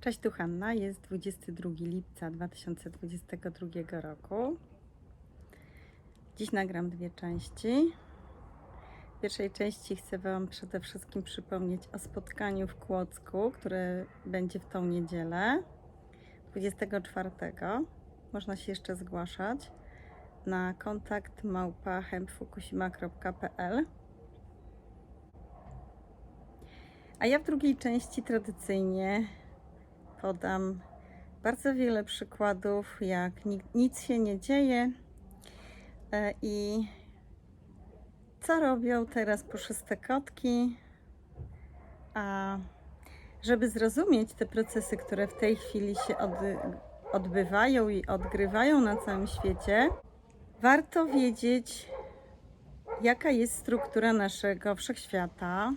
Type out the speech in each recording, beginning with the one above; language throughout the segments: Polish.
Cześć, tu Hanna. Jest 22 lipca 2022 roku. Dziś nagram dwie części. W pierwszej części chcę Wam przede wszystkim przypomnieć o spotkaniu w Kłodzku, które będzie w tą niedzielę 24. Można się jeszcze zgłaszać na kontakt małpa.hempfukushima.pl A ja w drugiej części tradycyjnie podam bardzo wiele przykładów, jak ni- nic się nie dzieje e, i co robią teraz puszyste kotki. A żeby zrozumieć te procesy, które w tej chwili się od, odbywają i odgrywają na całym świecie, warto wiedzieć, jaka jest struktura naszego wszechświata.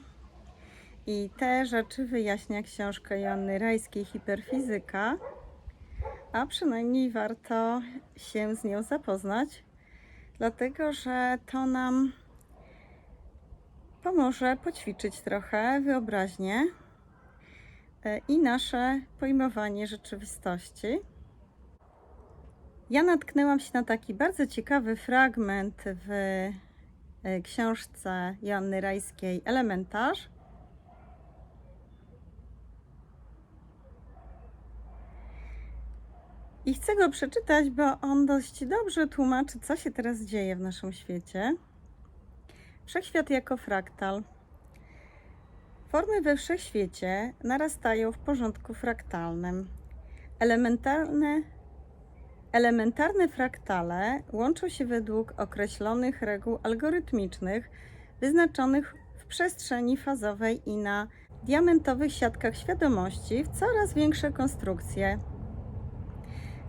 I te rzeczy wyjaśnia książka Joanny Rajskiej Hiperfizyka, a przynajmniej warto się z nią zapoznać, dlatego że to nam pomoże poćwiczyć trochę wyobraźnię e, i nasze pojmowanie rzeczywistości. Ja natknęłam się na taki bardzo ciekawy fragment w e, książce Joanny Rajskiej Elementarz. I chcę go przeczytać, bo on dość dobrze tłumaczy, co się teraz dzieje w naszym świecie. Wszechświat jako fraktal. Formy we wszechświecie narastają w porządku fraktalnym. Elementarne, elementarne fraktale łączą się według określonych reguł algorytmicznych wyznaczonych w przestrzeni fazowej i na diamentowych siatkach świadomości w coraz większe konstrukcje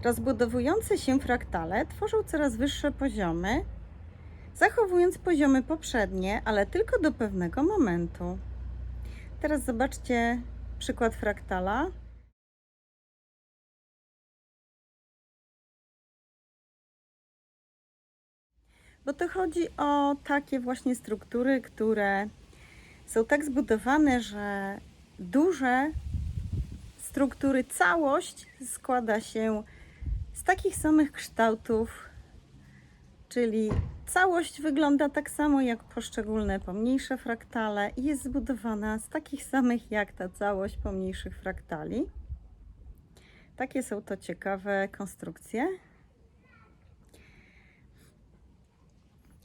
Rozbudowujące się fraktale tworzą coraz wyższe poziomy, zachowując poziomy poprzednie, ale tylko do pewnego momentu. Teraz zobaczcie przykład fraktala. Bo to chodzi o takie właśnie struktury, które są tak zbudowane, że duże struktury, całość składa się z takich samych kształtów, czyli całość wygląda tak samo jak poszczególne pomniejsze fraktale i jest zbudowana z takich samych jak ta całość pomniejszych fraktali. Takie są to ciekawe konstrukcje.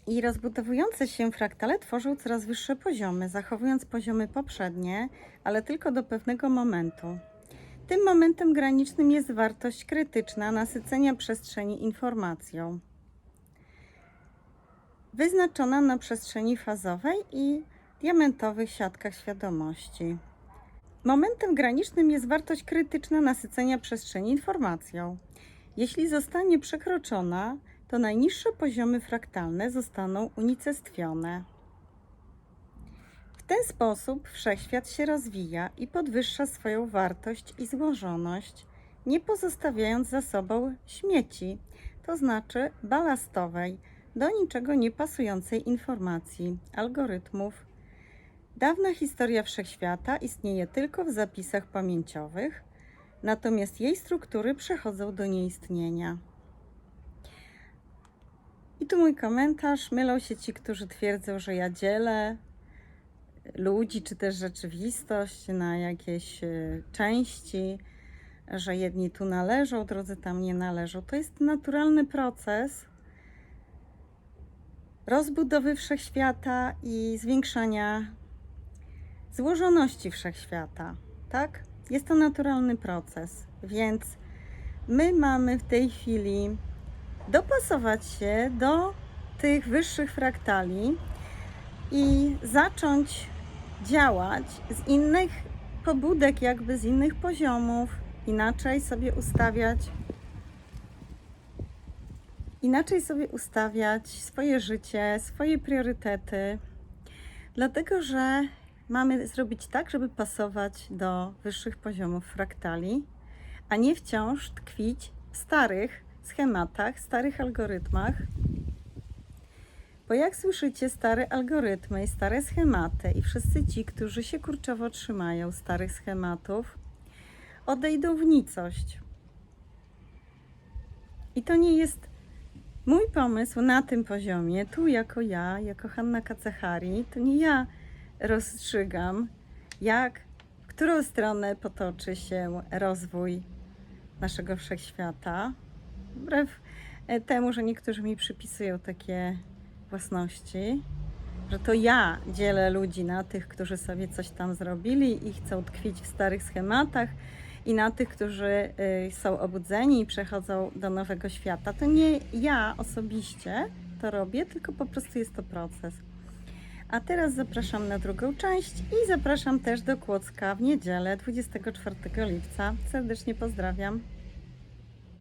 I rozbudowujące się fraktale tworzą coraz wyższe poziomy, zachowując poziomy poprzednie, ale tylko do pewnego momentu. Tym momentem granicznym jest wartość krytyczna nasycenia przestrzeni informacją, wyznaczona na przestrzeni fazowej i diamentowych siatkach świadomości. Momentem granicznym jest wartość krytyczna nasycenia przestrzeni informacją. Jeśli zostanie przekroczona, to najniższe poziomy fraktalne zostaną unicestwione. Ten sposób wszechświat się rozwija i podwyższa swoją wartość i złożoność, nie pozostawiając za sobą śmieci, to znaczy balastowej, do niczego nie pasującej informacji, algorytmów. Dawna historia wszechświata istnieje tylko w zapisach pamięciowych, natomiast jej struktury przechodzą do nieistnienia. I tu mój komentarz. Mylą się ci, którzy twierdzą, że ja dzielę ludzi, czy też rzeczywistość na jakieś e, części, że jedni tu należą, drudzy tam nie należą. To jest naturalny proces rozbudowy wszechświata i zwiększania złożoności wszechświata. Tak? Jest to naturalny proces, więc my mamy w tej chwili dopasować się do tych wyższych fraktali i zacząć działać z innych pobudek, jakby z innych poziomów, inaczej sobie ustawiać, inaczej sobie ustawiać swoje życie, swoje priorytety, dlatego że mamy zrobić tak, żeby pasować do wyższych poziomów fraktali, a nie wciąż tkwić w starych schematach, starych algorytmach. Bo jak słyszycie, stare algorytmy i stare schematy i wszyscy ci, którzy się kurczowo trzymają starych schematów, odejdą w nicość. I to nie jest mój pomysł na tym poziomie. Tu jako ja, jako Hanna Kacechari, to nie ja rozstrzygam, jak, w którą stronę potoczy się rozwój naszego wszechświata. Wbrew e, temu, że niektórzy mi przypisują takie własności, że to ja dzielę ludzi na tych, którzy sobie coś tam zrobili i chcą tkwić w starych schematach, i na tych, którzy y, są obudzeni i przechodzą do nowego świata. To nie ja osobiście to robię, tylko po prostu jest to proces. A teraz zapraszam na drugą część i zapraszam też do Kłodzka w niedzielę 24 lipca. Serdecznie pozdrawiam.